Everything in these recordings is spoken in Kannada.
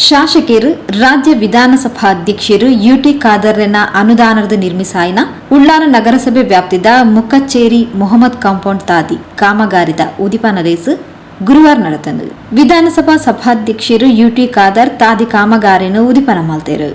ಶಾಸಕರು ರಾಜ್ಯ ವಿಧಾನಸಭಾಧ್ಯಕ್ಷರು ಯುಟಿ ಖಾದರ್ನ ಅನುದಾನದ ನಿರ್ಮಿಸಾಯಿನ ಉಳ್ಳಾನ ನಗರಸಭೆ ವ್ಯಾಪ್ತಿದ ಮುಕ್ಕಚ್ಚೇರಿ ಮೊಹಮ್ಮದ್ ಕಾಂಪೌಂಡ್ ತಾದಿ ಕಾಮಗಾರಿದ ಉದಿಪನ ರೇಸ್ ಗುರುವಾರ ನಡೆತನು ವಿಧಾನಸಭಾ ಸಭಾಧ್ಯಕ್ಷರು ಯುಟಿ ಖಾದರ್ ತಾದಿ ಕಾಮಗಾರಿಯನ್ನು ಉದಿಪನ ಮಾಡ್ತೇರು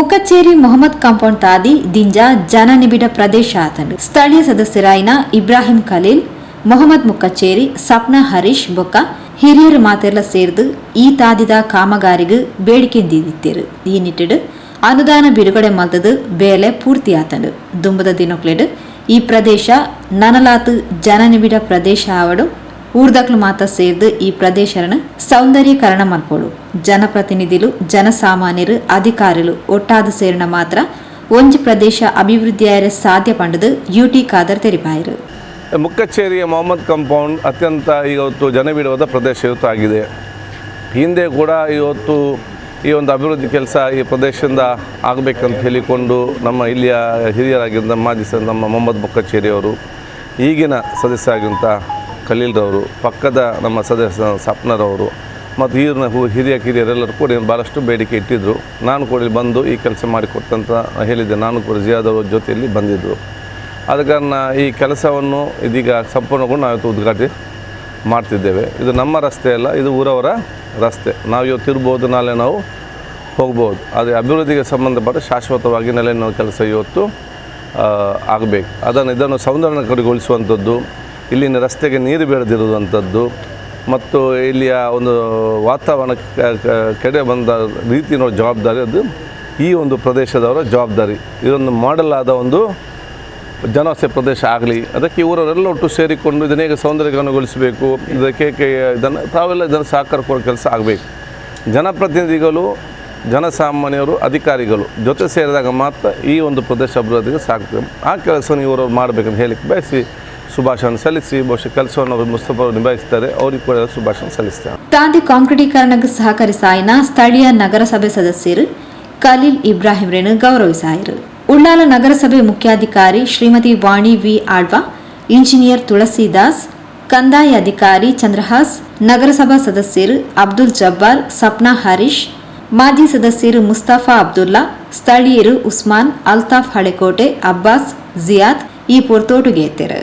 ಮುಕ್ಕಚ್ಚೇರಿ ಮೊಹಮ್ಮದ್ ಕಾಂಪೌಂಡ್ ತಾದಿ ದಿಂಜ ಜನನಿಬಿಡ ಪ್ರದೇಶ ಆತನು ಸ್ಥಳೀಯ ಸದಸ್ಯರಾಯಿನ ಇಬ್ರಾಹಿಂ ಖಲೀಲ್, ಮೊಹಮ್ಮದ್ ಮುಕ್ಕಚ್ಚೇರಿ ಸಪ್ನಾ ಹರೀಶ್ ಬೊಕ್ಕ, ಹಿರಿಯರು ಮಾತೆಲ್ಲ ಸೇರಿದು ಈ ತಾದಿದ ಕಾಮಗಾರಿಗೆ ಬೇಡಿಕೆ ದೀದಿತ್ತಿರು. ಈ ನಿಟ್ಟಿಡು ಅನುದಾನ ಬಿಡುಗಡೆ ಮಲ್ತದು ಬೇಲೆ ಪೂರ್ತಿ ಆತನು ದುಂಬದ ದಿನಕ್ಲೆಡು ಈ ಪ್ರದೇಶ ನನಲಾತು ಜನನಿಬಿಡ ಪ್ರದೇಶ ಆವಡು ಊರ್ದಕ್ಲು ಮಾತ ಸೇರ್ದು ಈ ಪ್ರದೇಶನ ಸೌಂದರ್ಯೀಕರಣ ಮಲ್ಪೋಡು ಜನಪ್ರತಿನಿಧಿಲು, ಜನಸಾಮಾನ್ಯರು ಅಧಿಕಾರಿಗಳು ಒಟ್ಟಾದ ಸೇರಿನ ಮಾತ್ರ ಒಂಜಿ ಪ್ರದೇಶ ಅಭಿವೃದ್ಧಿಯಾಯ ಸಾಧ್ಯ ಪಂಡದು ಯುಟಿ ಖಾದರ್ ತೆರಿಪಾಯರು ಮುಕ್ಕಚ್ಚೇರಿಯ ಮೊಹಮ್ಮದ್ ಕಂಪೌಂಡ್ ಅತ್ಯಂತ ಇವತ್ತು ಜನವಿರೋಧ ಪ್ರದೇಶ ಇವತ್ತು ಆಗಿದೆ ಹಿಂದೆ ಕೂಡ ಇವತ್ತು ಈ ಒಂದು ಅಭಿವೃದ್ಧಿ ಕೆಲಸ ಈ ಪ್ರದೇಶದಿಂದ ಆಗಬೇಕಂತ ಹೇಳಿಕೊಂಡು ನಮ್ಮ ಇಲ್ಲಿಯ ಹಿರಿಯರಾಗಿದ್ದ ಮಾಜಿ ನಮ್ಮ ಮೊಹಮ್ಮದ್ ಮುಕ್ಕಚ್ಚೇರಿಯವರು ಈಗಿನ ಸದಸ್ಯ ಆಗಿರುವಂಥ ಖಲೀಲ್ರವರು, ಪಕ್ಕದ ನಮ್ಮ ಸದಸ್ಯ ಸಪ್ನರವರು ಮತ್ತು ಈರಿನ ಹೂ ಹಿರಿಯ ಕಿರಿಯರೆಲ್ಲರೂ ಕೂಡ ಭಾಳಷ್ಟು ಬೇಡಿಕೆ ಇಟ್ಟಿದ್ದರು ನಾನು ಕೂಡ ಇಲ್ಲಿ ಬಂದು ಈ ಕೆಲಸ ಮಾಡಿಕೊಟ್ಟಂತ ಹೇಳಿದ್ದೆ. ನಾನು ಕೂಡ ಜಿಯಾದವ್ರ ಜೊತೆಯಲ್ಲಿ ಬಂದಿದ್ದರು ಆದ ಕಾರಣ ಈ ಕೆಲಸವನ್ನು ಇದೀಗ ಸಂಪೂರ್ಣಗೊಂಡು ನಾವು ಇವತ್ತು ಉದ್ಘಾಟನೆ ಮಾಡ್ತಿದ್ದೇವೆ. ಇದು ನಮ್ಮ ರಸ್ತೆ ಅಲ್ಲ, ಇದು ಊರವರ ರಸ್ತೆ. ನಾವು ಇವತ್ತು ಇರ್ಬೋದು, ನಾಳೆ ನಾವು ಹೋಗ್ಬೋದು. ಆದರೆ ಅಭಿವೃದ್ಧಿಗೆ ಸಂಬಂಧಪಟ್ಟ ಶಾಶ್ವತವಾಗಿ ನೆಲೆ ಕೆಲಸ ಇವತ್ತು ಆಗಬೇಕು. ಅದನ್ನು ಇದನ್ನು ಸೌಂದರ್ಯಕರಗೊಳಿಸುವಂಥದ್ದು ಇಲ್ಲಿನ ರಸ್ತೆಗೆ ನೀರು ಬೆಳೆದಿರುವಂಥದ್ದು ಮತ್ತು ಇಲ್ಲಿಯ ಒಂದು ವಾತಾವರಣ ಕೆಡೆ ಬಂದ ರೀತಿ ನೋಡೋ ಜವಾಬ್ದಾರಿ ಅದು. ಈ ಒಂದು ಪ್ರದೇಶದವರ ಜವಾಬ್ದಾರಿ. ಇದೊಂದು ಮಾಡಲಾದ ಒಂದು ಜನವಾಸ ಪ್ರದೇಶ ಆಗಲಿ, ಅದಕ್ಕೆ ಇವರವರೆಲ್ಲ ಒಟ್ಟು ಸೇರಿಕೊಂಡು ಇದನ್ನ ಹೇಗೆ ಸೌಂದರ್ಯೀಕರಣಗೊಳಿಸಬೇಕು ಇದಕ್ಕೆ ಇದನ್ನು ತಾವೆಲ್ಲ ಇದನ್ನು ಸಹಕಾರ ಕೊಡೋ ಕೆಲಸ ಆಗಬೇಕು. ಜನಪ್ರತಿನಿಧಿಗಳು, ಜನಸಾಮಾನ್ಯರು, ಅಧಿಕಾರಿಗಳು ಜೊತೆ ಸೇರಿದಾಗ ಮಾತ್ರ ಈ ಒಂದು ಪ್ರದೇಶ ಅಭಿವೃದ್ಧಿಗೆ ಸಾಕು. ಆ ಕೆಲಸವನ್ನು ಇವರು ಮಾಡಬೇಕಂತ ಹೇಳಿಕ್ಕೆ ಬಯಸಿ ಶುಭಾಶಯ ಸಲ್ಲಿಸಿ, ಬಹುಶಃ ಕೆಲಸವನ್ನು ಅವರು ಮುಸ್ತಫ ಅವರು ನಿಭಾಯಿಸ್ತಾರೆ. ಅವ್ರಿಗೆ ಕೂಡ ಶುಭಾಶಯ ಸಲ್ಲಿಸ್ತಾರೆ. ತಾಂದಿ ಕಾಂಕ್ರೀಟೀಕರಣಕ್ಕೆ ಸಹಕರಿಸಾಯಿನ ಸ್ಥಳೀಯ ನಗರಸಭೆ ಸದಸ್ಯರು ಖಲೀಲ್ ಇಬ್ರಾಹಿಂರನ್ನು ಗೌರವಿಸಾಯರು ಉಳ್ಳಾಲ ನಗರಸಭೆ ಮುಖ್ಯಾಧಿಕಾರಿ ಶ್ರೀಮತಿ ವಾಣಿ ವಿ ಆಳ್ವಾ, ಇಂಜಿನಿಯರ್ ತುಳಸಿದಾಸ್ ಕಂದಾಯ ಅಧಿಕಾರಿ ಚಂದ್ರಹಾಸ್, ನಗರಸಭಾ ಸದಸ್ಯರು ಅಬ್ದುಲ್ ಜಬ್ಬಾರ್, ಸಪ್ನಾ ಹರೀಶ್, ಮಾಜಿ ಸದಸ್ಯರು ಮುಸ್ತಫಾ ಅಬ್ದುಲ್ಲಾ, ಸ್ಥಳೀಯರು ಉಸ್ಮಾನ್, ಅಲ್ತಾಫ್ ಹಳೆಕೋಟೆ, ಅಬ್ಬಾಸ್, ಜಿಯಾದ್ ಈ ಪೊರ್ತೋಟುಗೆ ಎತ್ತರು.